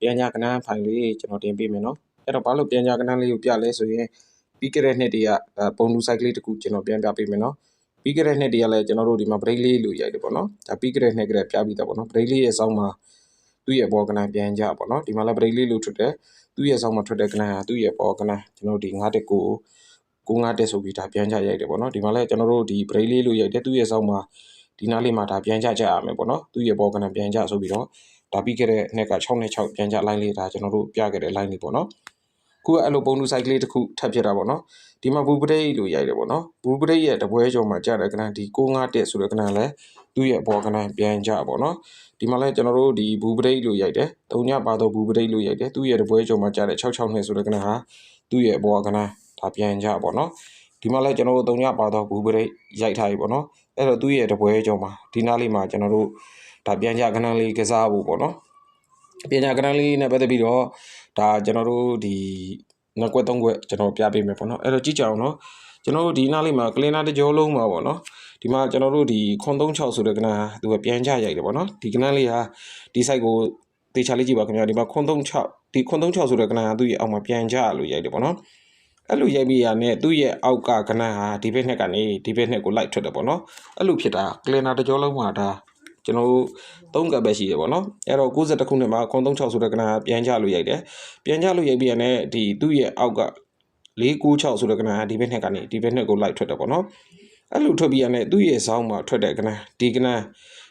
ပြန်ညာကဏ္ဍဖိုင်လေးကျွန်တော်တင်ပေးမယ်နော်အဲ့တော့ဘာလို့ပြန်ညာကဏ္ဍလေးကိုပြလဲဆိုရင်ပြီးခဲ့တဲ့နှစ်တည်းကအဲပုံတူ site ကလေးတစ်ခုကျွန်တော်ပြန်ပြပေးမယ်နော်ပြီးခဲ့တဲ့နှစ်တည်းကလည်းကျွန်တော်တို့ဒီမှာ break လေးလို့ရိုက်တယ်ပေါ့နော်ဒါပြီးခဲ့တဲ့နှစ်ကလေးပြပြီးသားပေါ့နော် break လေးရဲ့အဆောင်မှာသူ့ရဲ့ပေါ်ကဏ္ဍပြန်ကြပေါ့နော်ဒီမှာလည်း break လေးလို့ထွက်တယ်သူ့ရဲ့အဆောင်မှာထွက်တဲ့ကဏ္ဍဟာသူ့ရဲ့ပေါ်ကဏ္ဍကျွန်တော်တို့ဒီ9တက်ကိုကိုငါတက်ဆိုပြီးဒါပြန်ကြရိုက်တယ်ပေါ့နော်ဒီမှာလည်းကျွန်တော်တို့ဒီ break လေးလို့ရိုက်တယ်သူ့ရဲ့အဆောင်မှာဒီနားလေးမှာဒါပြန်ကြကြရမယ်ပေါ့နော်သူ့ရဲ့ပေါ်ကဏ္ဍပြန်ကြဆိုပြီးတော့ ဒါပြီးခဲ့တဲ့နှစ်က6နဲ့6ပြန်ကြ line လေးဒါကျွန်တော်တို့ပြခဲ့တဲ့ line လေးပေါ့နော်ခုကအဲ့လိုပုံတူ site ကလေးတစ်ခုထပ်ဖြစ်တာပေါ့နော်ဒီမှာဘူပရိတ်လို့ရိုက်တယ်ပေါ့နော်ဘူပရိတ်ရဲ့တပွဲကျော်မှာကြာတဲ့ကဏ္ဍဒီ651တက်ဆိုတဲ့ကဏ္ဍလဲသူ့ရဲ့ပေါ်ကဏ္ဍပြန်ကြပေါ့နော်ဒီမှာလဲကျွန်တော်တို့ဒီဘူပရိတ်လို့ရိုက်တယ်တုံညပါတော့ဘူပရိတ်လို့ရိုက်တယ်သူ့ရဲ့တပွဲကျော်မှာကြာတဲ့662ဆိုတဲ့ကဏ္ဍဟာသူ့ရဲ့ပေါ်ကဏ္ဍဒါပြန်ကြပေါ့နော်ဒီမှာလဲကျွန်တော်တို့တုံညပါတော့ဘူပရိတ်ရိုက်ထားပြီပေါ့နော်အဲ့တော့သူ့ရဲ့တပွဲကျော်မှာဒီနားလေးမှာကျွန်တော်တို့ ဒါပြန်ကြကဏ္ဍလေးကစားဖို့ပေါ့နော်ပညာကဏ္ဍလေးနဲ့ပတ်သက်ပြီးတော့ဒါကျွန်တော်တို့ဒီနှစ်ကွက်သုံးကွက်ကျွန်တော်ပြပေးမယ်ပေါ့နော်အဲ့တော့ကြည့်ကြအောင်နော်ကျွန်တော်တို့ဒီနားလေးမှာကလင်နာတစ်ကြောလုံးမှာပေါ့နော်ဒီမှာကျွန်တော်တို့ဒီခွန်36ဆိုတဲ့ကဏ္ဍသူကပြန်ကြရိုက်တယ်ပေါ့နော်ဒီကဏ္ဍလေးဟာဒီ site ကိုတေချာလေးကြည့်ပါခင်ဗျာဒီမှာခွန်36ဒီခွန်36ဆိုတဲ့ကဏ္ဍဟာသူ့ရဲ့အောက်မှာပြန်ကြလို့ရိုက်တယ်ပေါ့နော်အဲ့လိုရိုက်ပြီးရတဲ့သူ့ရဲ့အောက်ကကဏ္ဍဟာဒီဘက်နှစ်ကနေဒီဘက်နှစ်ကိုလိုက်ထွက်တယ်ပေါ့နော်အဲ့လိုဖြစ်တာကလင်နာတစ်ကြောလုံးမှာဒါ ကျွန်တော်တို့သုံးကပ်ပဲရှိတယ်ပေါ့နော်အဲ့တော့61ခုနှစ်မှာခွန်36ဆိုတဲ့ကဏ္ဍပြန်ကြလို့ရိုက်တယ်ပြန်ကြလို့ရိုက်ပြီးရတဲ့ဒီသူ့ရဲ့အောက်က496ဆိုတဲ့ကဏ္ဍဒီဘက်နှစ်ကနေဒီဘက်နှစ်ကိုလိုက်ထွက်တယ်ပေါ့နော်အဲ့လိုထွက်ပြီးရတဲ့သူ့ရဲ့ဇောင်းမှာထွက်တဲ့ကဏ္ဍဒီကဏ္ဍ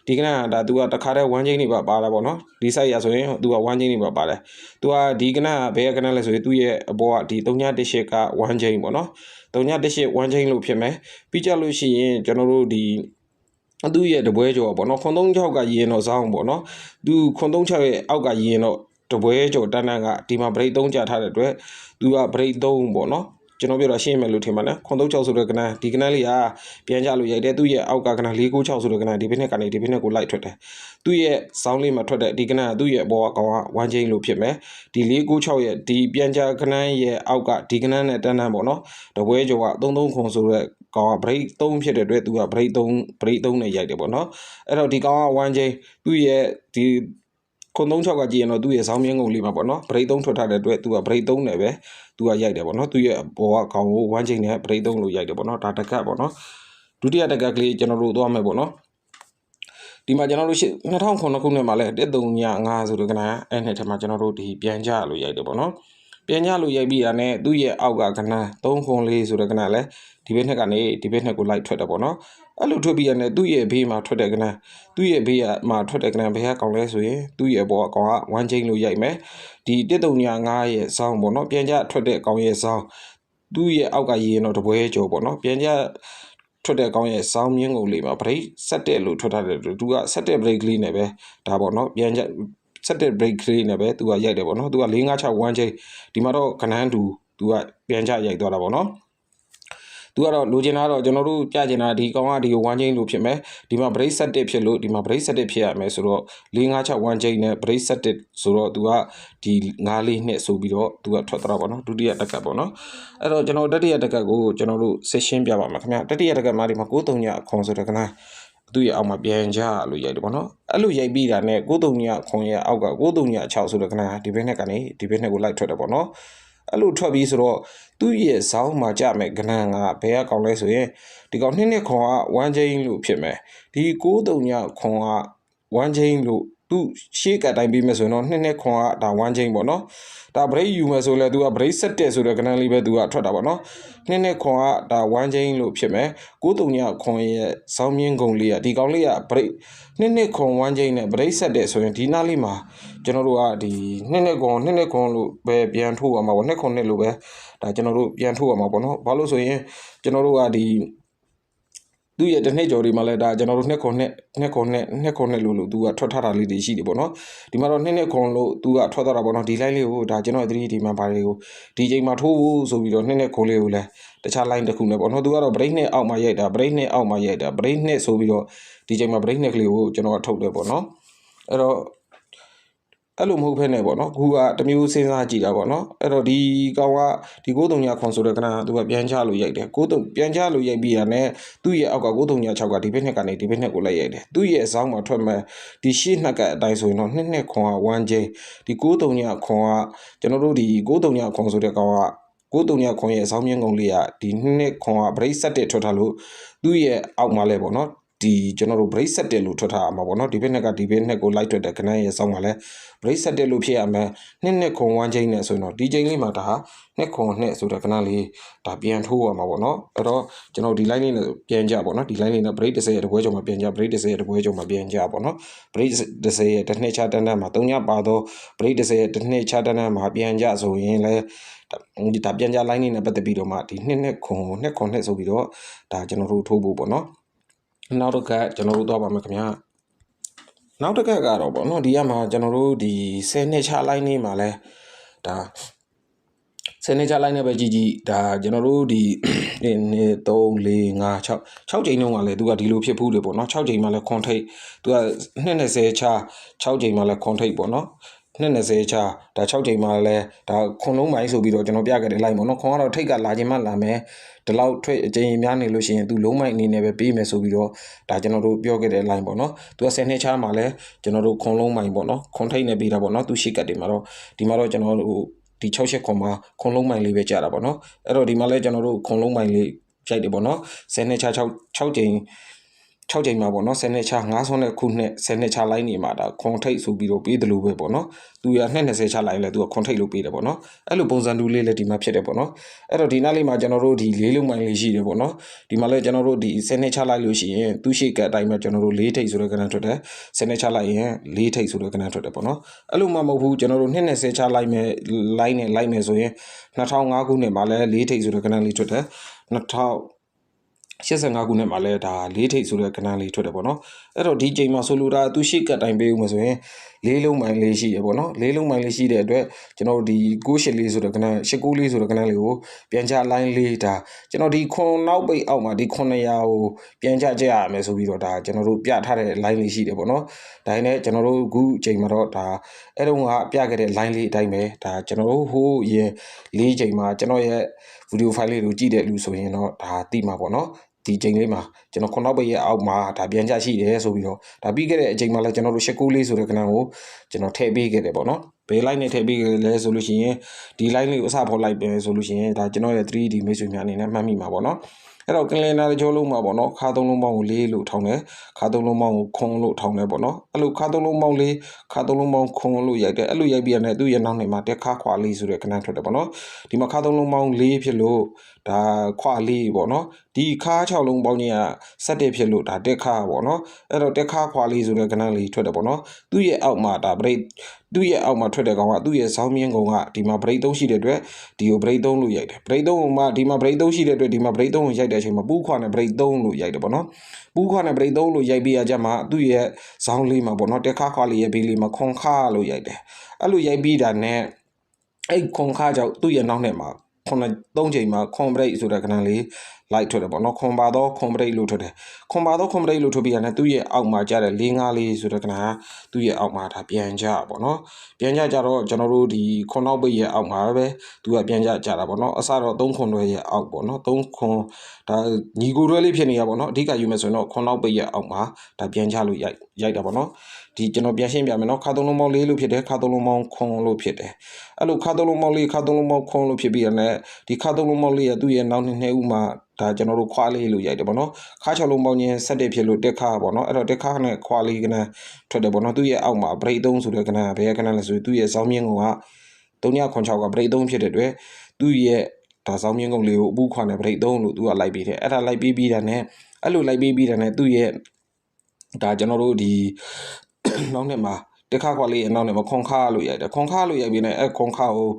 ဒီကဏ္ဍကဒါ तू ကတခါတည်း1ချင်းနေပါပါလာပေါ့နော်ဒီ site ရဆိုရင် तू က1ချင်းနေပါပါတယ် तू ကဒီကဏ္ဍကဘယ်ကဏ္ဍလဲဆိုရင်သူ့ရဲ့အပေါ်ကဒီ318က1ချင်းပေါ့နော်318 1ချင်းလို့ဖြစ်မယ်ပြီးကြလို့ရှိရင်ကျွန်တော်တို့ဒီ သူ့ရဲ့တပွဲကျော်ပေါ့နော်ခွန်36ကရင်တော့ဇောင်းပေါ့နော်သူခွန်36ရဲ့အောက်ကရင်တော့တပွဲကျော်တန်းတန်းကဒီမှာ break 3ကြာထားတဲ့အတွက်သူက break 3ပေါ့နော် ကျွန်တော်ပြောတာရှင်းမယ်လို့ထင်ပါနဲ့ခွန်36ဆိုတဲ့ကဏ္ဍဒီကဏ္ဍလေးကပြန်ကြလို့ရိုက်တယ်သူ့ရဲ့အောက်ကကဏ္ဍ496ဆိုတဲ့ကဏ္ဍဒီဘက်နဲ့ကနေဒီဘက်နဲ့ကိုလိုက်ထွက်တယ်သူ့ရဲ့ဇောင်းလေးမှာထွက်တဲ့ဒီကဏ္ဍသူ့ရဲ့အပေါ်ကကောင်က1 chain လို့ဖြစ်မယ်ဒီ496ရဲ့ဒီပြန်ကြကဏ္ဍရဲ့အောက်ကဒီကဏ္ဍနဲ့တန်းတန်းပေါ့နော်တပွဲကျော်က33ခွန်ဆိုတဲ့ကောင်က break 3ဖြစ်တဲ့အတွက်သူက break 3 break 3နဲ့ရိုက်တယ်ပေါ့နော်အဲ့တော့ဒီကောင်က1 chain သူ့ရဲ့ဒီ ခွန်36ကကြည့်ရင်တော့သူ့ရဲ့ဇောင်းမြင်းကုန်လေးမှာပေါ့နော် break 3ထွက်ထားတဲ့အတွက်သူက break 3နဲ့ပဲသူကရိုက်တယ်ပေါ့နော်သူရဲ့ဘောကခေါင်းကို1ချိန်နဲ့ break 3လို့ရိုက်တယ်ပေါ့နော်ဒါတက်ကတ်ပေါ့နော်ဒုတိယတက်ကတ်ကလေးကျွန်တော်တို့သွားမယ်ပေါ့နော်ဒီမှာကျွန်တော်တို့2009ခုနှစ်မှာလဲ1395ဆိုတဲ့ကဏ္ဍအဲ့နှစ်ထဲမှာကျွန်တော်တို့ဒီပြန်ကြလို့ရိုက်တယ်ပေါ့နော်ပြန်ကြလို့ရိုက်ပြီးတာနဲ့သူ့ရဲ့အောက်ကကဏ္ဍ304ဆိုတဲ့ကဏ္ဍလဲဒီဘက်နှစ်ကနေဒီဘက်နှစ်ကိုလိုက်ထွက်တယ်ပေါ့နော် အဲ့လိုထွက်ပြီးရတဲ့သူ့ရဲ့ဘေးမှာထွက်တဲ့ကဏ္ဍသူ့ရဲ့ဘေးကမှာထွက်တဲ့ကဏ္ဍဘယ်ကကောင်းလဲဆိုရင်သူ့ရဲ့ဘောကကောင်က1ချိန်လို့ရိုက်မယ်ဒီ1395ရဲ့ဇောင်းပေါ့နော်ပြန်ကြထွက်တဲ့ကောင်ရဲ့ဇောင်းသူ့ရဲ့အောက်ကရေရင်တော့တပွဲကျော်ပေါ့နော်ပြန်ကြထွက်တဲ့ကောင်းရဲ့စောင်းမြင်းကုန်လေးမှာ break ဆက်တဲ့လို့ထွက်ထားတယ်သူကဆက်တဲ့ break လေးနဲ့ပဲဒါပေါ့နော်ပြန်ကြဆက်တဲ့ break လေးနဲ့ပဲသူကရိုက်တယ်ပေါ့နော်သူက656 1ချိန်ဒီမှာတော့ခဏန်းတူသူကပြန်ကြရိုက်သွားတာပေါ့နော် သူကတော့လိုချင်တာတော့ကျွန်တော်တို့ပြချင်တာဒီကောင်ကဒီ1 chain လို့ဖြစ်မယ်ဒီမှာ break set ဖြစ်လို့ဒီမှာ break set ဖြစ်ရမယ်ဆိုတော့656 1 chain နဲ့ break set ဆိုတော့သူကဒီ9လေးနှစ်ဆိုပြီးတော့သူကထွက်သွားတာပေါ့နော်ဒုတိယတက်ကတ်ပေါ့နော်အဲ့တော့ကျွန်တော်တတိယတက်ကတ်ကိုကျွန်တော်တို့ဆက်ရှင်းပြပါမယ်ခင်ဗျတတိယတက်ကတ်မှာဒီမှာ93ညအခွန်ဆိုတဲ့ကနန်းသူ့ရဲ့အောက်မှာပြန်ကြလို့ရိုက်တယ်ပေါ့နော်အဲ့လိုရိုက်ပြီးတာနဲ့93ညခွန်ရဲ့အောက်က93ည6ဆိုတဲ့ကနန်းဒီဘက်နဲ့ကနေဒီဘက်နဲ့ကိုလိုက်ထွက်တယ်ပေါ့နော် အဲ့လိုထွက်ပြီးဆိုတော့သူ့ရဲ့ဇောင်းမှာကြမဲ့ကဏ္ဍကဘယ်ကကောင်းလဲဆိုရင်ဒီကောင်နှစ်နှစ်ခွန်က1 chain လို့ဖြစ်မယ်ဒီ93ညခွန်က1 chain လို့ သူရှေ့ကတိုင်းပြီးမယ်ဆိုရင်တော့နှစ်နှစ်ခွန်ကဒါ1 chain ပေါ့နော်ဒါ break ယူမယ်ဆိုလဲသူက break ဆက်တဲ့ဆိုတဲ့ကဏ္ဍလေးပဲသူကထွက်တာပေါ့နော်နှစ်နှစ်ခွန်ကဒါ1 chain လို့ဖြစ်မယ်93ညခွန်ရဲ့ဇောင်းမြင့်ကုံလေးကဒီကောင်လေးက break နှစ်နှစ်ခွန်1 chain နဲ့ break ဆက်တဲ့ဆိုရင်ဒီနားလေးမှာကျွန်တော်တို့ကဒီနှစ်နှစ်ခွန်နှစ်နှစ်ခွန်လို့ပဲပြန်ထိုးရမှာပေါ့နှစ်ခွန်နှစ်လို့ပဲဒါကျွန်တော်တို့ပြန်ထိုးရမှာပေါ့နော်ဘာလို့ဆိုရင်ကျွန်တော်တို့ကဒီ သူ့ရဲ့တစ်နှစ်ကျော်ဒီမှာလဲဒါကျွန်တော်တို့နှစ်ခွန်နှစ်နှစ်ခွန်နှစ်နှစ်ခွန်နှစ်လို့လို့သူကထွက်ထားတာလေးတွေရှိတယ်ပေါ့နော်ဒီမှာတော့နှစ်နှစ်ခွန်လို့သူကထွက်သွားတာပေါ့နော်ဒီ line လေးကိုဒါကျွန်တော် 3D မှာပါတယ်ကိုဒီချိန်မှာထိုးဖို့ဆိုပြီးတော့နှစ်နှစ်ခွန်လေးကိုလဲတခြား line တစ်ခုနဲ့ပေါ့နော်သူကတော့ break နှစ်အောက်မှာရိုက်တာ break နှစ်အောက်မှာရိုက်တာ break နှစ်ဆိုပြီးတော့ဒီချိန်မှာ break နှစ်ကလေးကိုကျွန်တော်ကထုတ်တယ်ပေါ့နော်အဲ့တော့ အဲ့လိုမဟုတ်ဖ ೇನೆ ပေါ့နော်ခုကတစ်မျိုးစဉ်းစားကြည့်တာပေါ့နော်အဲ့တော့ဒီကောင်ကဒီ9300ခွန်ဆိုတဲ့ကနကသူကပြန်ချလို့ရိုက်တယ်93ပြန်ချလို့ရိုက်ပြီးရနဲ့သူ့ရဲ့အောက်က9306ကဒီဘက်နှစ်ကနေဒီဘက်နှစ်ကိုလိုက်ရိုက်တယ်သူ့ရဲ့အဆောင်မှာထွက်မဲ့ဒီရှေ့နှစ်ကအတိုင်းဆိုရင်တော့နှစ်နှစ်ခွန်က 1 J ဒီ9300ခွန်ကကျွန်တော်တို့ဒီ9300ခွန်ဆိုတဲ့ကောင်က9300ခွန်ရဲ့အဆောင်မြင့်ကုန်လေးကဒီနှစ်နှစ်ခွန်က break set တက်ထွက်ထားလို့သူ့ရဲ့အောက်မှာလဲပေါ့နော် ဒီကျွန်တော်တို့ break set တက်လို့ထွက်ထားမှာပေါ့နော်ဒီဘက်နှစ်ကဒီဘက်နှစ်ကိုလိုက်ထွက်တဲ့ခဏရဲ့စောင်းမှာလဲ break set တက်လို့ဖြစ်ရမယ်နှစ်နှစ်ခွန်1ချိန်နဲ့ဆိုရင်တော့ဒီချိန်လေးမှာဒါဟာနှစ်ခွန်နှစ်ဆိုတဲ့ခဏလေးဒါပြန်ထိုးရမှာပေါ့နော်အဲ့တော့ကျွန်တော်ဒီ line လေးနဲ့ပြန်ကြပေါ့နော်ဒီ line လေးနဲ့ break 30ရဲ့တပွဲကျော်မှာပြန်ကြ break 30ရဲ့တပွဲကျော်မှာပြန်ကြပေါ့နော် break 30ရဲ့တစ်နှစ်ချတန်းတန်းမှာ3ညပါတော့ break 30ရဲ့တစ်နှစ်ချတန်းတန်းမှာပြန်ကြဆိုရင်လဲဒီဒါပြန်ကြ line လေးနဲ့ပတ်သက်ပြီးတော့မှဒီနှစ်နှစ်ခွန်နှစ်ခွန်နှစ်ဆိုပြီးတော့ဒါကျွန်တော်တို့ထိုးဖို့ပေါ့နော် နောက်တစ်ခါကျွန်တော်တို့သွားပါမယ်ခင်ဗျာနောက်တစ်ခါကတော့ပေါ့နော်ဒီကမှာကျွန်တော်တို့ဒီ10နှစ်ချ line လေးမှာလဲဒါ10နှစ်ချ line နဲ့ပဲကြည့်ကြည့်ဒါကျွန်တော်တို့ဒီ1 2 3 4 5 6 6ချိန်တုန်းကလည်းသူကဒီလိုဖြစ်ဘူးလေပေါ့နော်6ချိန်မှလည်းခွန်ထိတ်သူက220ချ6ချိန်မှလည်းခွန်ထိတ်ပေါ့နော် 220ချဒါ6ချိန်မှလည်းဒါခွန်လုံးပိုင်းဆိုပြီးတော့ကျွန်တော်ပြခဲ့တယ်လိုက်ပေါ့နော်ခွန်ကတော့ထိတ်ကလာခြင်းမှလာမယ်ဒီလောက်ထွက်အချိန်များနေလို့ရှိရင်သူလုံးမိုက်အနေနဲ့ပဲပေးမယ်ဆိုပြီးတော့ဒါကျွန်တော်တို့ပြောခဲ့တဲ့ line ပေါ့နော်သူက10နှစ်ချမှာလည်းကျွန်တော်တို့ခွန်လုံးမိုင်ပေါ့နော်ခွန်ထိတ်နေပေးတာပေါ့နော်သူရှိကတ်တွေမှာတော့ဒီမှာတော့ကျွန်တော်တို့ဒီ68ခွန်မှာခွန်လုံးမိုင်လေးပဲကြာတာပေါ့နော်အဲ့တော့ဒီမှာလည်းကျွန်တော်တို့ခွန်လုံးမိုင်လေးရိုက်တယ်ပေါ့နော်10နှစ်ချ6 6ချိန် 6ချိန်မှာပေါ့နော်10နှစ်ချ9ဆွန်းတဲ့ခုနှစ်10နှစ်ချလိုက်နေမှာဒါခွန်ထိတ်ဆိုပြီးတော့ပေးတယ်လို့ပဲပေါ့နော်သူရ220ချလိုက်လဲသူကခွန်ထိတ်လို့ပေးတယ်ပေါ့နော်အဲ့လိုပုံစံတူလေးလည်းဒီမှာဖြစ်တယ်ပေါ့နော်အဲ့တော့ဒီနားလေးမှာကျွန်တော်တို့ဒီလေးလုံးမိုင်လေးရှိတယ်ပေါ့နော်ဒီမှာလည်းကျွန်တော်တို့ဒီ10နှစ်ချလိုက်လို့ရှိရင်သူရှိကအတိုင်းပဲကျွန်တော်တို့၄ထိတ်ဆိုတဲ့ကဏ္ဍထွက်တယ်10နှစ်ချလိုက်ရင်၄ထိတ်ဆိုတဲ့ကဏ္ဍထွက်တယ်ပေါ့နော်အဲ့လိုမှမဟုတ်ဘူးကျွန်တော်တို့220ချလိုက်မယ်လိုက်နဲ့လိုက်မယ်ဆိုရင်2005ခုနှစ်မှာလည်း၄ထိတ်ဆိုတဲ့ကဏ္ဍလေးထွက်တယ်2000 85ခုနှစ်မှာလည်းဒါ၄ထိပ်ဆိုတဲ့ကဏ္ဍလေးထွက်တယ်ပေါ့နော်အဲ့တော့ဒီချိန်မှာဆိုလိုတာသူရှိကတ်တိုင်ပေးဦးမယ်ဆိုရင်လေးလုံးမိုင်လေးရှိတယ်ပေါ့နော်လေးလုံးမိုင်လေးရှိတဲ့အတွက်ကျွန်တော်ဒီ68လေးဆိုတဲ့ကဏ္ဍ89လေးဆိုတဲ့ကဏ္ဍလေးကိုပြန်ချလိုင်းလေးဒါကျွန်တော်ဒီခွန်နောက်ပိတ်အောက်မှာဒီ900ကိုပြန်ချကြရမယ်ဆိုပြီးတော့ဒါကျွန်တော်တို့ပြထားတဲ့ line လေးရှိတယ်ပေါ့နော်ဒါနဲ့ကျွန်တော်တို့အခုချိန်မှာတော့ဒါအဲ့တော့ကပြခဲ့တဲ့ line လေးအတိုင်းပဲဒါကျွန်တော်တို့ဟိုးရင်လေးချိန်မှာကျွန်တော်ရဲ့ video file လေးကိုကြည့်တဲ့လူဆိုရင်တော့ဒါသိမှာပေါ့နော် ဒီချိန်လေးမှာကျွန်တော်ခုနောက်ပိတ်ရဲ့အောက်မှာဒါပြန်ကြရှိတယ်ဆိုပြီးတော့ဒါပြီးခဲ့တဲ့အချိန်မှာလည်းကျွန်တော်တို့89လေးဆိုတဲ့ကဏ္ဍကိုကျွန်တော်ထည့်ပေးခဲ့တယ်ပေါ့နော်ဘယ် line နဲ့ထည့်ပေးခဲ့လဲဆိုလို့ရှိရင်ဒီ line လေးကိုအစဖော်လိုက်ပဲဆိုလို့ရှိရင်ဒါကျွန်တော်ရဲ့ 3D မိတ်ဆွေများအနေနဲ့မှတ်မိမှာပေါ့နော်အဲ့တော့ကလင်နာတစ်ကြောလုံးမှာပေါ့နော်ခါသုံးလုံးပေါင်းကိုလေးလို့ထောင်းတယ်ခါသုံးလုံးပေါင်းကိုခွန်လို့ထောင်းတယ်ပေါ့နော်အဲ့လိုခါသုံးလုံးပေါင်းလေးခါသုံးလုံးပေါင်းခွန်လို့ရိုက်တယ်အဲ့လိုရိုက်ပြီးရတဲ့သူ့ရဲ့နောက်နေမှာတက်ခါခွာလေးဆိုတဲ့ကဏ္ဍထွက်တယ်ပေါ့နော်ဒီမှာခါသုံးလုံးပေါင်းလေးဖြစ်လို့ ဒါခွာလေးပေါ့နော်ဒီခါ6လုံးပေါင်းကြီးက7ဖြစ်လို့ဒါတက်ခါပေါ့နော်အဲ့တော့တက်ခါခွာလေးဆိုတဲ့ကဏ္ဍလေးထွက်တယ်ပေါ့နော်သူ့ရဲ့အောက်မှာဒါ break သူ့ရဲ့အောက်မှာထွက်တဲ့ကောင်ကသူ့ရဲ့ဇောင်းမြင်းကောင်ကဒီမှာ break 3ရှိတဲ့အတွက်ဒီကို break 3လို့ရိုက်တယ် break 3ကိုမှဒီမှာ break 3ရှိတဲ့အတွက်ဒီမှာ break 3ကိုရိုက်တဲ့အချိန်မှာပူးခွာနဲ့ break 3လို့ရိုက်တယ်ပေါ့နော်ပူးခွာနဲ့ break 3လို့ရိုက်ပြီးရကြမှာသူ့ရဲ့ဇောင်းလေးမှာပေါ့နော်တက်ခါခွာလေးရဲ့ဘေးလေးမှာခွန်ခါလို့ရိုက်တယ်အဲ့လိုရိုက်ပြီးတာနဲ့အဲ့ခွန်ခါကြောင့်သူ့ရဲ့နောက်နဲ့မှာ ခုနသုံးချိန်မှာခွန်ဘရိတ်ဆိုတဲ့ကဏ္ဍလေး လိုက်ထွက်တယ်ပေါ့နော်ခွန်ပါတော့ခွန်ဘရိတ်လို့ထွက်တယ်ခွန်ပါတော့ခွန်ဘရိတ်လို့ထွက်ပြီးရတယ်သူ့ရဲ့အောက်မှာကျတဲ့၄၅လေးဆိုတဲ့ကဏ္ဍကသူ့ရဲ့အောက်မှာဒါပြန်ကြပေါ့နော်ပြန်ကြကြတော့ကျွန်တော်တို့ဒီခွန်နောက်ပိတ်ရဲ့အောက်မှာပဲသူကပြန်ကြကြတာပေါ့နော်အစတော့၃ခွန်တွဲရဲ့အောက်ပေါ့နော်၃ခွန်ဒါညီကိုတွဲလေးဖြစ်နေရပေါ့နော်အဓိကယူမယ်ဆိုရင်တော့ခွန်နောက်ပိတ်ရဲ့အောက်မှာဒါပြန်ကြလို့ရိုက်ရိုက်တာပေါ့နော်ဒီကျွန်တော်ပြန်ရှင်းပြမယ်နော်ခါသုံးလုံးပေါင်းလေးလို့ဖြစ်တယ်ခါသုံးလုံးပေါင်းခွန်လို့ဖြစ်တယ်အဲ့လိုခါသုံးလုံးပေါင်းလေးခါသုံးလုံးပေါင်းခွန်လို့ဖြစ်ပြီးရတယ်ဒီခါသုံးလုံးပေါင်းလေးရဲ့သူ့ရဲ့နောက်နှစ်နှစ်ဦးမှာဒါကျွန်တော်တို့ခွာလေးလို့ရိုက်တယ်ပေါ့နော်ခါ6လုံးပေါင်းချင်းဆက်တဲ့ဖြစ်လို့တက်ခါပေါ့နော်အဲ့တော့တက်ခါနဲ့ခွာလေးကနန်းထွက်တယ်ပေါ့နော်သူ့ရဲ့အောက်မှာ break 3ဆိုတဲ့ကနန်းဘယ်ကနန်းလဲဆိုသူ့ရဲ့ဇောင်းမြင့်ကောင်က396က break 3ဖြစ်တဲ့အတွက်သူ့ရဲ့ဒါဇောင်းမြင့်ကုန်လေးကိုအပူခွာနဲ့ break 3လို့သူကလိုက်ပြီးတယ်အဲ့ဒါလိုက်ပြီးပြီးတာနဲ့အဲ့လိုလိုက်ပြီးပြီးတာနဲ့သူ့ရဲ့ဒါကျွန်တော်တို့ဒီနောက်နှစ်မှာတက်ခါခွာလေးအနောက်နဲ့မခွန်ခါလို့ရိုက်တယ်ခွန်ခါလို့ရိုက်ပြီးနေအဲ့ခွန်ခါကို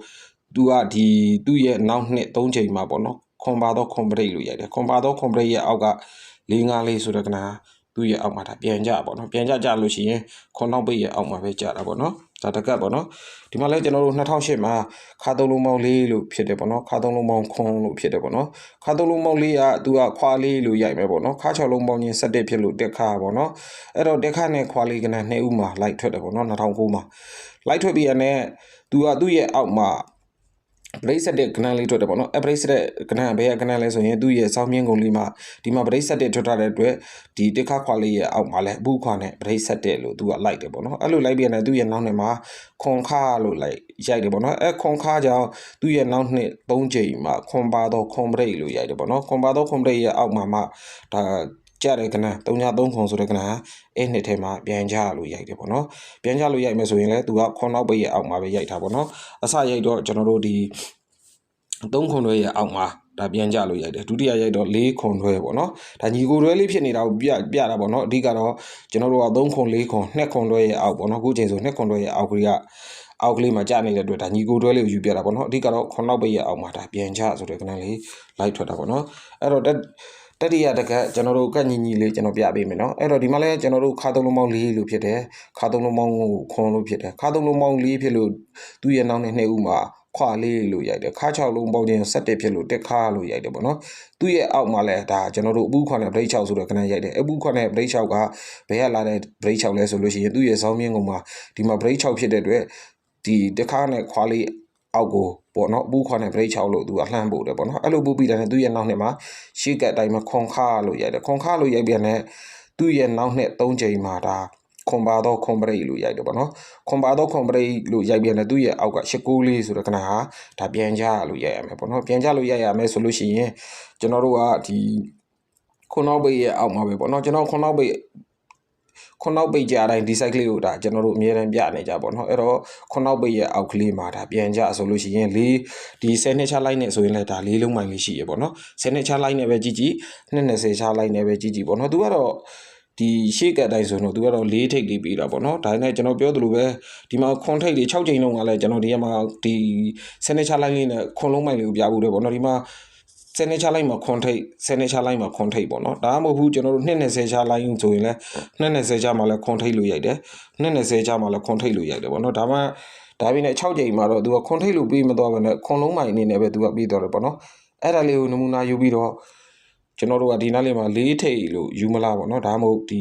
သူကဒီသူ့ရဲ့နောက်နှစ်၃ချိန်မှာပေါ့နော် ခွန်ပါတော့ခွန်ပရိတ်လို့ရိုက်တယ်ခွန်ပါတော့ခွန်ပရိတ်ရဲ့အောက်က၄၅လေးဆိုတဲ့ကနာသူ့ရဲ့အောက်မှာဒါပြန်ကြပေါ့နော်ပြန်ကြကြလို့ရှိရင်ခွန်နောက်ပိတ်ရဲ့အောက်မှာပဲကြတာပေါ့နော်ဒါတကတ်ပေါ့နော်ဒီမှာလဲကျွန်တော်တို့2008မှာခါသုံးလုံးပေါင်းလေးလို့ဖြစ်တယ်ပေါ့နော်ခါသုံးလုံးပေါင်းခွန်လို့ဖြစ်တယ်ပေါ့နော်ခါသုံးလုံးပေါင်းလေးကသူကခွာလေးလို့ရိုက်မယ်ပေါ့နော်ခါ6လုံးပေါင်းချင်း7ဖြစ်လို့တက်ခါပေါ့နော်အဲ့တော့တက်ခါနဲ့ခွာလေးကနနှစ်ဦးမှာလိုက်ထွက်တယ်ပေါ့နော်2009မှာလိုက်ထွက်ပြီးရတဲ့သူကသူ့ရဲ့အောက်မှာ brace တဲ့ကနန်းလေးထွက်တယ်ပေါ့နော်အဲ brace တဲ့ကနန်းဘယ်ကကနန်းလဲဆိုရင်သူ့ရဲ့စောင်းမြင့်ကုန်လေးမှာဒီမှာ brace တဲ့ထွက်ထားတဲ့အတွက်ဒီတစ်ခါခွာလေးရဲ့အောက်မှာလဲအဘူးခွာနဲ့ brace တဲ့လို့သူကလိုက်တယ်ပေါ့နော်အဲ့လိုလိုက်ပြီးရတဲ့သူ့ရဲ့နောက်နှစ်မှာခွန်ခါလို့လိုက်ရိုက်တယ်ပေါ့နော်အဲခွန်ခါကြောင့်သူ့ရဲ့နောက်နှစ်သုံးချိန်မှာခွန်ပါတော့ခွန် break လို့ရိုက်တယ်ပေါ့နော်ခွန်ပါတော့ခွန် break ရဲ့အောက်မှာမှဒါ ကြတဲ့ကနန်း303ခွန်ဆိုတဲ့ကနန်းအဲ့နှစ်ထဲမှာပြန်ကြလို့ရိုက်တယ်ပေါ့နော်ပြန်ကြလို့ရိုက်မယ်ဆိုရင်လဲသူကခွန်နောက်ပိတ်ရဲ့အောက်မှာပဲရိုက်တာပေါ့နော်အစရိုက်တော့ကျွန်တော်တို့ဒီသုံးခွန်တွဲရဲ့အောက်မှာဒါပြန်ကြလို့ရိုက်တယ်ဒုတိယရိုက်တော့၄ခွန်တွဲပေါ့နော်ဒါညီကိုတွဲလေးဖြစ်နေတာကိုပြပြတာပေါ့နော်အဓိကတော့ကျွန်တော်တို့က၃ခွန်၄ခွန်2ခွန်တွဲရဲ့အောက်ပေါ့နော်အခုချိန်ဆို2ခွန်တွဲရဲ့အောက်ကလေးကအောက်ကလေးမှာကြာနေတဲ့အတွက်ဒါညီကိုတွဲလေးကိုယူပြတာပေါ့နော်အဓိကတော့ခွန်နောက်ပိတ်ရဲ့အောက်မှာဒါပြန်ကြဆိုတဲ့ကဏ္ဍလေးလိုက်ထွက်တာပေါ့နော်အဲ့တော့ တက်တတိယတကကျွန်တော်တို့ကညီညီလေးကျွန်တော်ပြပေးမယ်နော်အဲ့တော့ဒီမှာလဲကျွန်တော်တို့ခါသုံးလုံးပေါင်း၄လို့ဖြစ်တယ်ခါသုံးလုံးပေါင်းကိုခွန်လို့ဖြစ်တယ်ခါသုံးလုံးပေါင်း၄ဖြစ်လို့သူ့ရဲ့နောက်နဲ့နှစ်ဦးမှာခွာလေးလို့ရိုက်တယ်ခါ6လုံးပေါင်းခြင်း7ဖြစ်လို့တက်ခါလို့ရိုက်တယ်ပေါ့နော်သူ့ရဲ့အောက်မှာလဲဒါကျွန်တော်တို့အပူခွန်နဲ့ break 6ဆိုတော့ခဏရိုက်တယ်အပူခွန်နဲ့ break 6ကဘယ်ကလာတဲ့ break 6လဲဆိုလို့ရှိရင်သူ့ရဲ့စောင်းမြင့်ကုန်မှာဒီမှာ break 6ဖြစ်တဲ့အတွက်ဒီတက်ခါနဲ့ခွာလေး အောက်ကိုပေါ့နော်အပူခွန်နဲ့ break 6လို့သူကလှမ်းပို့တယ်ပေါ့နော်အဲ့လိုပို့ပြီးတယ်သူ့ရဲ့နောက်နှစ်မှာရှေ့ကအတိုင်းမှာခွန်ခါလို့ရိုက်တယ်ခွန်ခါလို့ရိုက်ပြန်တဲ့သူ့ရဲ့နောက်နှစ်3ချိန်မှာဒါခွန်ပါတော့ခွန်ပရိတ်လို့ရိုက်တယ်ပေါ့နော်ခွန်ပါတော့ခွန်ပရိတ်လို့ရိုက်ပြန်တဲ့သူ့ရဲ့အောက်ကရှစ်ကိုးလေးဆိုတဲ့ခဏဟာဒါပြန်ကြလို့ရိုက်ရမယ်ပေါ့နော်ပြန်ကြလို့ရိုက်ရမယ်ဆိုလို့ရှိရင်ကျွန်တော်တို့ကဒီခွန်နောက်ပိတ်ရဲ့အောက်မှာပဲပေါ့နော်ကျွန်တော်ခွန်နောက်ပိတ် ခွန်နောက်ပိတ်ကြတိုင်းဒီ site ကလေးကိုဒါကျွန်တော်တို့အမြဲတမ်းပြနေကြပါတော့အဲ့တော့ခွန်နောက်ပိတ်ရဲ့အောက်ကလေးမှာဒါပြန်ကြဆိုလို့ရှိရင်လေးဒီ10နှစ်ချလိုက်နေဆိုရင်လည်းဒါလေးလုံးမိုင်လေးရှိရပေါ့နော်10နှစ်ချလိုက်နေပဲကြည့်ကြည့်20ချလိုက်နေပဲကြည့်ကြည့်ပေါ့နော်သူကတော့ဒီရှေ့ကတ်တိုင်းဆိုတော့သူကတော့၄ထိပ်လေးပြီးတာပေါ့နော်ဒါနဲ့ကျွန်တော်ပြောသလိုပဲဒီမှာခွန်ထိပ်လေး6ချိန်လုံးကလည်းကျွန်တော်ဒီကမှာဒီ10နှစ်ချလိုက်လေးနဲ့ခွန်လုံးမိုင်လေးကိုပြဖို့တယ်ပေါ့နော်ဒီမှာ ဆယ်နှစ်ချလိုက်မှာခွန်ထိတ်ဆယ်နှစ်ချလိုက်မှာခွန်ထိတ်ပေါ့နော်ဒါမှမဟုတ်ဘူးကျွန်တော်တို့220ချလိုက်ဆိုရင်လည်း220ချမှာလည်းခွန်ထိတ်လို့ရိုက်တယ်220ချမှာလည်းခွန်ထိတ်လို့ရိုက်တယ်ပေါ့နော်ဒါမှဒါပေမဲ့6ချိန်မှာတော့သူကခွန်ထိတ်လို့ပြီးမသွားဘဲနဲ့ခွန်လုံးမိုင်အနေနဲ့ပဲသူကပြီးသွားတယ်ပေါ့နော်အဲ့ဒါလေးကိုနမူနာယူပြီးတော့ကျွန်တော်တို့ကဒီနားလေးမှာ၄ထိတ်လို့ယူမလားပေါ့နော်ဒါမှမဟုတ်ဒီ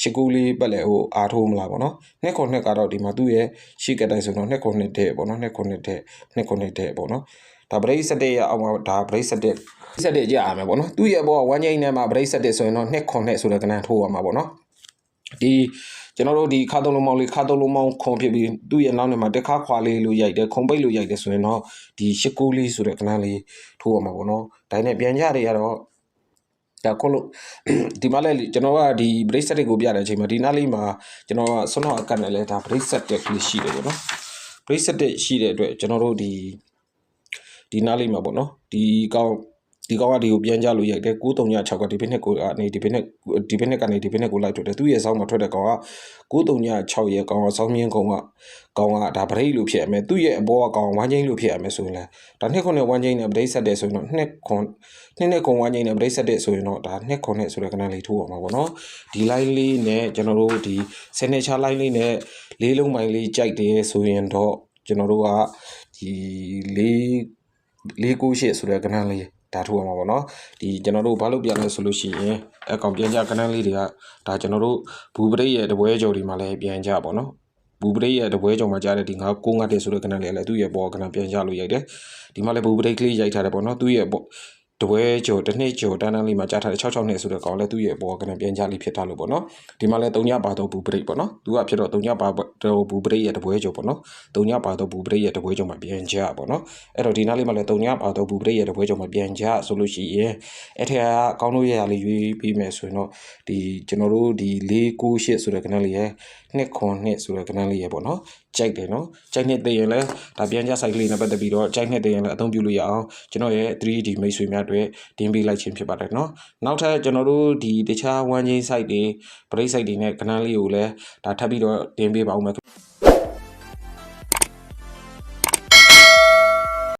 ရှစ်ကူးလေးပတ်လဲဟိုအားထိုးမလားပေါ့နော်နှစ်ခွန်နှစ်ကတော့ဒီမှာသူ့ရဲ့ရှေ့ကတိုင်ဆိုတော့နှစ်ခွန်နှစ်တဲ့ပေါ့နော်နှစ်ခွန်နှစ်တဲ့နှစ်ခွန်နှစ်တဲ့ပေါ့နော် ဒါ break ဆက်တဲ့ရအောင်ဒါ break ဆက်တဲ့ဆက်တဲ့ကြရမယ်ပေါ့နော်သူ့ရဲ့ဘောက1ချိန်နဲ့မှာ break ဆက်တဲ့ဆိုရင်တော့နှစ်ခွန်နှစ်ဆိုတဲ့ကဏ္ဍထိုးရမှာပေါ့နော်ဒီကျွန်တော်တို့ဒီခါသုံးလုံးမောင်းလေးခါသုံးလုံးမောင်းခွန်ဖြစ်ပြီးသူ့ရဲ့နောက်နေမှာတစ်ခါခွာလေးလို့ရိုက်တယ်ခုံပိတ်လို့ရိုက်တယ်ဆိုရင်တော့ဒီရှစ်ကိုးလေးဆိုတဲ့ကဏ္ဍလေးထိုးရမှာပေါ့နော်ဒါနဲ့ပြန်ကြရရတော့ဒါခုလို့ဒီမှာလဲကျွန်တော်ကဒီ bracelet တွေကိုပြတဲ့အချိန်မှာဒီနားလေးမှာကျွန်တော်ကဆွမ်းတော်အကတ်နဲ့လဲဒါ bracelet တက်ကလေးရှိတယ်ပေါ့နော် bracelet ရှိတဲ့အတွက်ကျွန်တော်တို့ဒီ ဒီနားလေးမှာပေါ့နော်ဒီကောင်ဒီကောင်ကဒီကိုပြန်ကြလို့ရိုက်တယ်936ကဒီဘက်နဲ့ကိုအနေဒီဘက်နဲ့ဒီဘက်နဲ့ကနေဒီဘက်နဲ့ကိုလိုက်ထွက်တယ်သူ့ရဲ့ဆောင်းမှာထွက်တဲ့ကောင်က936ရဲ့ကောင်ကဆောင်းမြင်းကောင်ကကောင်ကဒါဗရိတ်လို့ဖြစ်ရမယ်သူ့ရဲ့အပေါ်ကကောင်ဝမ်းချင်းလို့ဖြစ်ရမယ်ဆိုရင်လဲဒါနှစ်ခုနဲ့ဝမ်းချင်းနဲ့ဗရိတ်ဆက်တယ်ဆိုရင်တော့နှစ်ခွန်နှစ်နှစ်ခွန်ဝမ်းချင်းနဲ့ဗရိတ်ဆက်တယ်ဆိုရင်တော့ဒါနှစ်ခွန်နဲ့ဆိုတဲ့ကဏ္ဍလေးထိုးအောင်ပါပေါ့နော်ဒီ line လေးနဲ့ကျွန်တော်တို့ဒီ signature line လေးနဲ့လေးလုံးပိုင်းလေးကြိုက်တယ်ဆိုရင်တော့ကျွန်တော်တို့ကဒီလေး လေးကိုရှစ်ဆိုတဲ့ကဏ္ဍလေးဒါထိုးအောင်ပါပေါ့နော်ဒီကျွန်တော်တို့ဘာလို့ပြန်လဲဆိုလို့ရှိရင်အကောင်ပြန်ကြကဏ္ဍလေးတွေကဒါကျွန်တော်တို့ဘူပရိတ်ရဲ့တပွဲကြော်ဒီမှာလည်းပြန်ကြပါတော့ဘူပရိတ်ရဲ့တပွဲကြော်မှာကြားတဲ့ဒီငါကိုငါတဲ့ဆိုတဲ့ကဏ္ဍလေးလည်းသူ့ရဲ့ပေါ်ကဏ္ဍပြန်ကြလို့ရိုက်တယ်ဒီမှာလည်းဘူပရိတ်ကလေးရိုက်ထားတယ်ပေါ့နော်သူ့ရဲ့ပေါ် တပွဲကျော်တစ်နှစ်ကျော်တန်းတန်းလေးမှာကြားထားတဲ့66နှစ်ဆိုတဲ့ကောင်လည်းသူ့ရဲ့ဘောကနဲ့ပြန်ကြလေးဖြစ်ထားလို့ပေါ့နော်ဒီမှာလည်း၃ညပါတော့ဘူးပရိတ်ပေါ့နော်သူကဖြစ်တော့၃ညပါတော့ဘူးပရိတ်ရဲ့တပွဲကျော်ပေါ့နော်၃ညပါတော့ဘူးပရိတ်ရဲ့တပွဲကျော်မှာပြန်ကြပေါ့နော်အဲ့တော့ဒီနားလေးမှာလည်း၃ညပါတော့ဘူးပရိတ်ရဲ့တပွဲကျော်မှာပြန်ကြဆိုလို့ရှိရင်အဲ့ထက်ကအကောင်းလို့ရရလေးရွေးပြီးမယ်ဆိုရင်တော့ဒီကျွန်တော်တို့ဒီ၄၉၈ဆိုတဲ့ကဏ္ဍလေးရဲ့နှစ်ခွန်နှစ်ဆိုတဲ့ကဏ္ဍလေးရဲ့ပေါ့နော် ကြိုက်တယ်နော်ကြိုက်နှစ်သိရင်လည်းဒါပြန်ကြ site လေးနဲ့ပတ်သက်ပြီးတော့ကြိုက်နှစ်သိရင်လည်းအသုံးပြုလို့ရအောင်ကျွန်တော်ရဲ့ 3D မိတ်ဆွေများတွေတင်ပေးလိုက်ခြင်းဖြစ်ပါတယ်နော်နောက်ထပ်ကျွန်တော်တို့ဒီတခြား one chain site တွေ break site တွေနဲ့ကဏ္ဍလေးကိုလည်းဒါထပ်ပြီးတော့တင်ပေးပါဦးမယ်